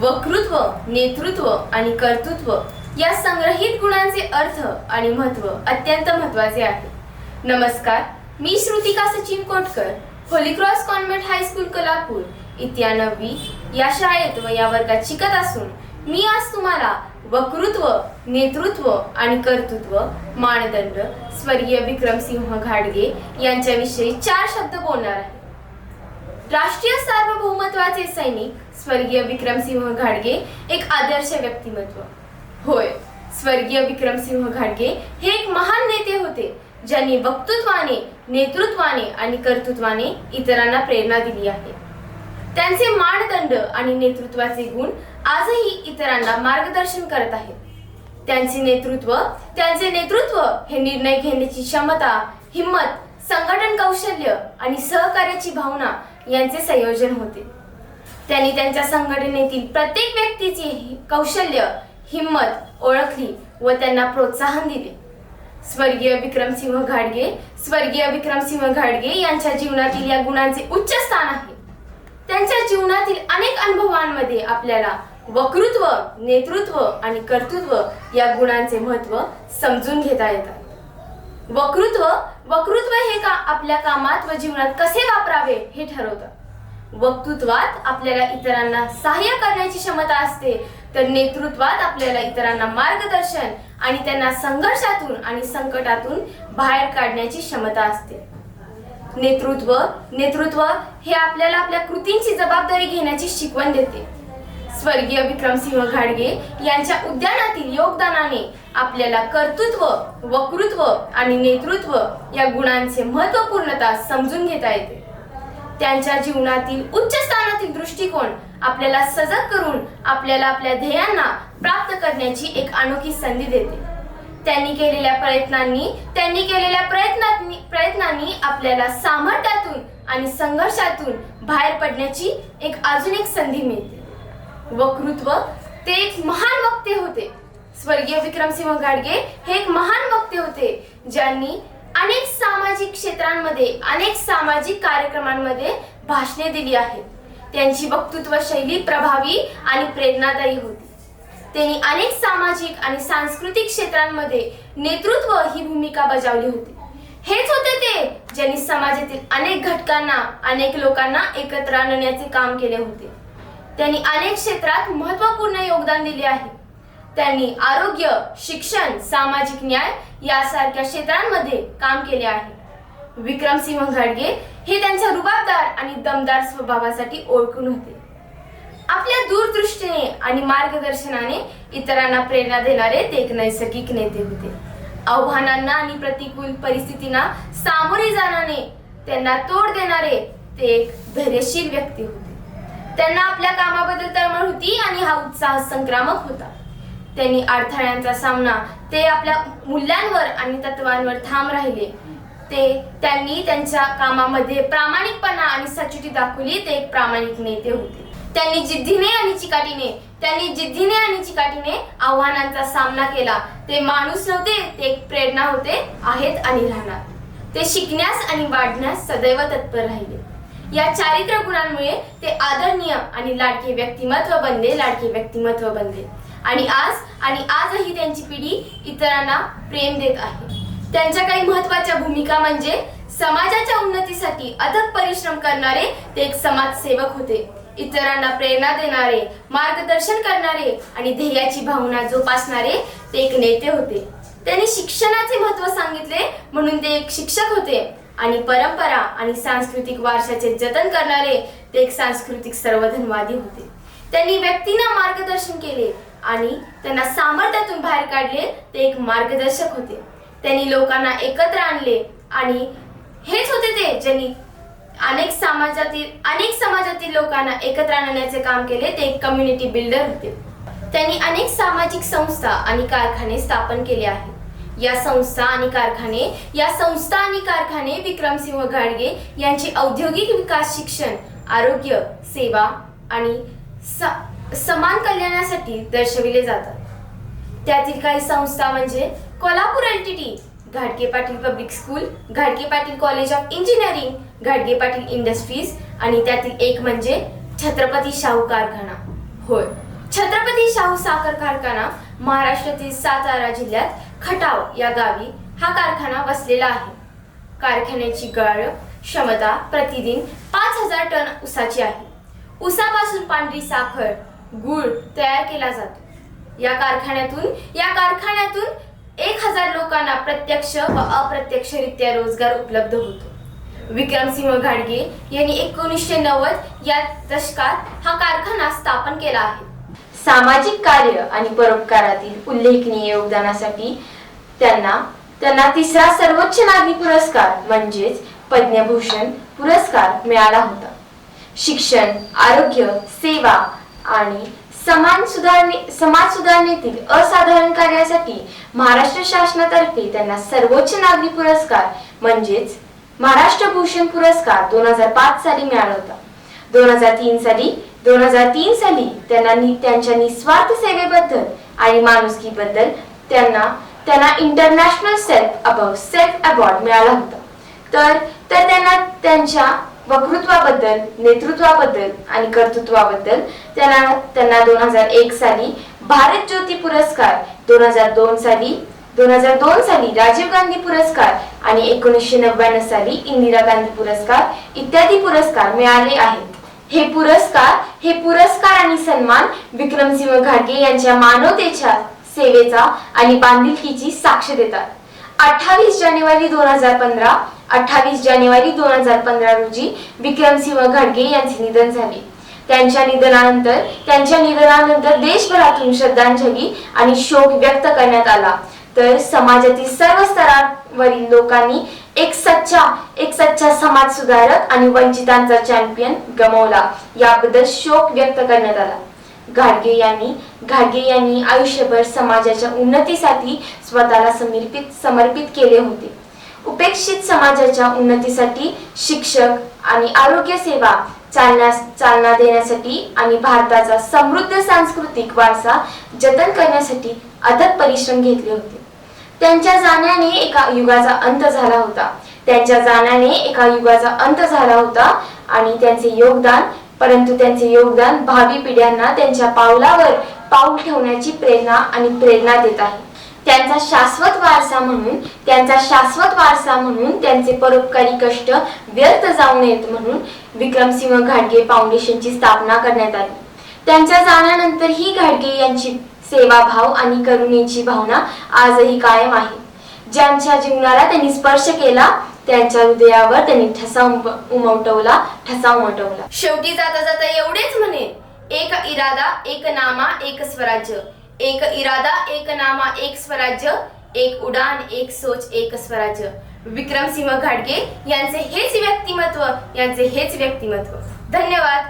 वक्तृत्व नेतृत्व आणि कर्तृत्व या संग्रहित गुणांचे अर्थ आणि महत्त्व अत्यंत महत्त्वाचे आहे. नमस्कार मी Shrutika Sachin Kotkar Holy Cross convent high school Kolhapur. इत्या नववी या शाळेत व या वर्गात शिकत असून मी आज तुम्हाला वक्तृत्व नेतृत्व आणि कर्तृत्व मानदंड स्वर्गीय विक्रमसिंह घाडगे यांच्याविषयी चार शब्द बोलणार आहे. राष्ट्रीय सार्वभौमत्वाचे सैनिक स्वर्गीय विक्रमसिंह घाडगे एक आदर्श व्यक्तिमत्व. होय स्वर्गीय विक्रमसिंह घाडगे हे एक महान नेते होते ज्यांनी वक्तृत्वाने नेतृत्वाने आणि कर्तृत्वाने इतरांना प्रेरणा दिली आहे. त्यांचे मानदंड आणि नेतृत्वाचे गुण आजही इतरांना मार्गदर्शन करत आहेत. त्यांचे नेतृत्व त्यांचे नेतृत्व हे निर्णय घेण्याची क्षमता हिंमत संघटन कौशल्य आणि सहकार्याची भावना यांचे संयोजन होते. त्यांनी त्यांच्या संघटनेतील प्रत्येक व्यक्तीची कौशल्य हिंमत ओळखली व त्यांना प्रोत्साहन दिले. स्वर्गीय विक्रमसिंह घाडगे स्वर्गीय विक्रमसिंह घाडगे यांच्या जीवनातील या गुणांचे उच्च स्थान आहे. त्यांच्या जीवनातील अनेक अनुभवांमध्ये आपल्याला वक्तृत्व नेतृत्व आणि कर्तृत्व या गुणांचे महत्त्व समजून घेता येतात. वक्तृत्व वक्तृत्व हे का आपल्या कामात व जीवनात कसे वापरावे हे ठरवतं. वक्तृत्वात आपल्याला इतरांना सहाय्य करण्याची क्षमता असते तर नेतृत्वात आपल्याला इतरांना मार्गदर्शन आणि त्यांना संघर्षातून आणि संकटातून बाहेर काढण्याची क्षमता असते. नेतृत्व नेतृत्व हे आपल्याला आपल्या कृतींची जबाबदारी घेण्याची शिकवण देते. स्वर्गीय विक्रमसिंह घाडगे यांच्या उद्यानातील योगदानाने आपल्याला कर्तृत्व वक्तृत्व आणि नेतृत्व या गुणांचे महत्वपूर्णता समजून घेता येते. त्यांच्या जीवनातील उच्च स्थानातील दृष्टिकोन आपल्याला सजग करून आपल्याला आपल्या ध्येयांना प्राप्त करण्याची एक अनोखी संधी देते. त्यांनी केलेल्या प्रयत्नांनी त्यांनी केलेल्या प्रयत्नांनी प्रयत्नांनी आपल्याला सामर्थ्यातून आणि संघर्षातून बाहेर पडण्याची एक अजून एक संधी मिळते. वक्तृत्व ते एक महान वक्ते होते. स्वर्गीय विक्रमसिंह गाडगे हे एक महान वक्ते होते ज्यांनी अनेक सामाजिक क्षेत्रांमध्ये अनेक सामाजिक कार्यक्रमांमध्ये भाषणे दिली आहेत. त्यांची वक्तृत्व शैली प्रभावी आणि प्रेरणादायी होती. त्यांनी अनेक सामाजिक आणि सांस्कृतिक क्षेत्रांमध्ये नेतृत्व ही भूमिका बजावली होती. हेच होते ते ज्यांनी समाजातील अनेक घटकांना अनेक लोकांना एकत्र आणण्याचे काम केले होते. त्यांनी अनेक क्षेत्रात महत्त्वपूर्ण योगदान दिले आहे. त्यांनी आरोग्य शिक्षण सामाजिक न्याय यासारख्या क्षेत्रांमध्ये काम केले आहे. विक्रमसिंह घाडगे हे त्यांच्या रुबाबदार आणि दमदार स्वभावासाठी ओळखून होते. आपल्या दूरदृष्टीने आणि मार्गदर्शनाने इतरांना प्रेरणा देणारे ते एक नैसर्गिक नेते होते. आव्हानांना आणि प्रतिकूल परिस्थितींना सामोरे जाण्याने त्यांना तोड देणारे ते एक धैर्यशील व्यक्ती होते. त्यांना आपल्या कामाबद्दल तळमळ होती आणि हा उत्साह संक्रामक होता. त्यांनी अडथळ्यांचा सामना ते आपल्या मूल्यांवर आणि तत्वांवर ठाम राहिले. ते त्यांनी त्यांच्या कामामध्ये प्रामाणिकपणा आणि सचिटी दाखवली ते एक प्रामाणिक नेते होते. त्यांनी जिद्दीने आणि चिकाटीने त्यांनी जिद्दीने आणि चिकाटीने आव्हानांचा सामना केला. ते माणूस नव्हते ते एक प्रेरणा होते आहेत आणि राहणार. ते शिकण्यास आणि वाढण्यास सदैव तत्पर राहिले. या चारित्र्य गुणांमुळे ते आदरणीय आणि लाडके व्यक्तिमत्व बनले लाडके व्यक्तिमत्व बनले. आणि आज आणि आजही त्यांची पिढी इतरांना प्रेम देत आहे. त्यांच्या काही महत्त्वाच्या भूमिका म्हणजे समाजाच्या उन्नतीसाठी अथक परिश्रम करणारे ते एक समाजसेवक होते. इतरांना प्रेरणा देणारे मार्गदर्शन करणारे आणि ध्येयाची भावना जोपासणारे ते एक नेते होते. त्यांनी शिक्षणाचे महत्त्व सांगितले म्हणून ते एक शिक्षक होते. आणि परंपरा आणि सांस्कृतिक वारशाचे जतन करणारे ते एक सांस्कृतिक सर्वधनवादी होते. त्यांनी व्यक्तींना मार्गदर्शन केले आणि त्यांना सामर्थ्यातून बाहेर काढले ते एक मार्गदर्शक होते. त्यांनी लोकांना एकत्र आणले आणि हेच होते ते ज्यांनी अनेक समाजातील अनेक समाजातील लोकांना एकत्र आणण्याचे काम केले ते एक कम्युनिटी बिल्डर होते. त्यांनी अनेक सामाजिक संस्था आणि कारखाने स्थापन केले आहेत. या संस्था आणि कारखाने या संस्था आणि कारखाने विक्रमसिंह घाडगे यांची औद्योगिक विकास शिक्षण आरोग्य सेवा आणि स- समान कल्याणासाठी दर्शविले जातात. त्यातील काही संस्था म्हणजे कोल्हापूर एल टी टी घाटगे पाटील पब्लिक स्कूल घाटगे पाटील कॉलेज ऑफ इंजिनिअरिंग घाटगे पाटील इंडस्ट्रीज आणि त्यातील एक म्हणजे छत्रपती शाहू कारखाना. होय. छत्रपती शाहू साखर कारखाना महाराष्ट्रातील सातारा जिल्ह्यात खटाव या गावी हा कारखाना वसलेला आहे. कारखान्याची गाळ क्षमता प्रतिदिन पाच हजार टन उसाची आहे. उसापासून पांढरी साखर गुळ तयार केला जातो. या कारखान्यातून या कारखान्यातून एक हजार लोकांना प्रत्यक्ष व अप्रत्यक्षरित्या रोजगार उपलब्ध होतो. विक्रमसिंह घाडगे यांनी एकोणीसशे नव्वद या दशकात हा कारखाना स्थापन केला आहे. सामाजिक कार्य आणि परोपकारातील उल्लेखनीय योगदानासाठी त्यांना त्यांना तिसरा सर्वोच्च नागरी पुरस्कार म्हणजेच पद्मभूषण पुरस्कार मिळाला होता. शिक्षण आरोग्य सेवा आणि समान सुधारणे समाज सुधारणेतील असाधारण कार्यासाठी महाराष्ट्र शासनातर्फे त्यांना सर्वोच्च नागरी पुरस्कार म्हणजेच महाराष्ट्र भूषण पुरस्कार दोन हजार पाच साली मिळाला होता. दोन हजार तीन साली दोन हजार तीन साली त्यांना त्यांच्या निस्वार्थ सेवेबद्दल आणि माणुसकीबद्दल त्यांना त्यांना international self above self award मिळाला होता. तर तर त्यांना त्यांच्या वक्तृत्वाबद्दल नेतृत्वाबद्दल आणि कर्तृत्वाबद्दल त्यांना त्यांना दोन हजार एक साली भारत ज्योती पुरस्कार दोन हजार दोन साली दोन हजार दोन साली राजीव गांधी पुरस्कार आणि एकोणीसशे नव्याण्णव साली इंदिरा गांधी पुरस्कार इत्यादी पुरस्कार मिळाले आहेत. हे पुरस्कार हे पुरस्कार आणि सन्मान विक्रमसिंह घाटगे यांच्या मानवतेच्या सेवेचा आणि बांधिलकीची साक्ष देतात. अठ्ठावीस जानेवारी दोन हजार पंधरा अठ्ठावीस जानेवारी दोन हजार पंधरा रोजी विक्रमसिंह घाटगे यांचे निधन झाले. त्यांच्या निधनानंतर त्यांच्या निधनानंतर देशभरातून श्रद्धांजली आणि शोक व्यक्त करण्यात आला. तर समाजातील सर्व स्तरावरील लोकांनी एक सच्चा एक सच्चा समाज सुधारक आणि वंचितांचा चॅम्पियन गमावला. याबद्दल शोक व्यक्त करण्यात आला. घाडगे यांनी घाडगे यांनी आयुष्यभर समाजाच्या उन्नतीसाठी स्वतःला समर्पित समर्पित केले होते. उपेक्षित समाजाच्या उन्नतीसाठी शिक्षक आणि आरोग्य सेवा चालण्यास चालना देण्यासाठी आणि भारताचा समृद्ध सांस्कृतिक वारसा जतन करण्यासाठी अथक परिश्रम घेतले होते. त्यांच्या जाण्याने एका युगाचा अंत झाला होता. त्यांच्या जाण्याने एका युगाचा अंत झाला होता आणि त्यांचे योगदान परंतु त्यांचे योगदान भावी पिढ्यांना त्यांच्या पावलावर पाऊल ठेवण्याची प्रेरणा आणि प्रेरणा देत आहे. त्यांचा शाश्वत वारसा म्हणून त्यांचा शाश्वत वारसा म्हणून त्यांचे परोपकारी कष्ट व्यर्थ जाऊ नयेत म्हणून विक्रमसिंह घाडगे फाउंडेशनची स्थापना करण्यात आली. त्यांच्या जाण्यानंतर ही घाडगे यांची सेवाभाव आणि करुणेची भावना आजही कायम आहे. ज्यांच्या जीवनाला त्यांनी स्पर्श केला त्यांच्या हृदयावर त्यांनी ठसा उमटवला ठसा उमटवला. शेवटी जाता जाता एवढेच म्हणे एक इरादा एक नामा एक स्वराज्य. एक इरादा एक नामा एक स्वराज्य. एक उडान एक सोच एक स्वराज्य. विक्रमसिंह घाटगे यांचे हेच व्यक्तिमत्व यांचे हेच व्यक्तिमत्व. धन्यवाद.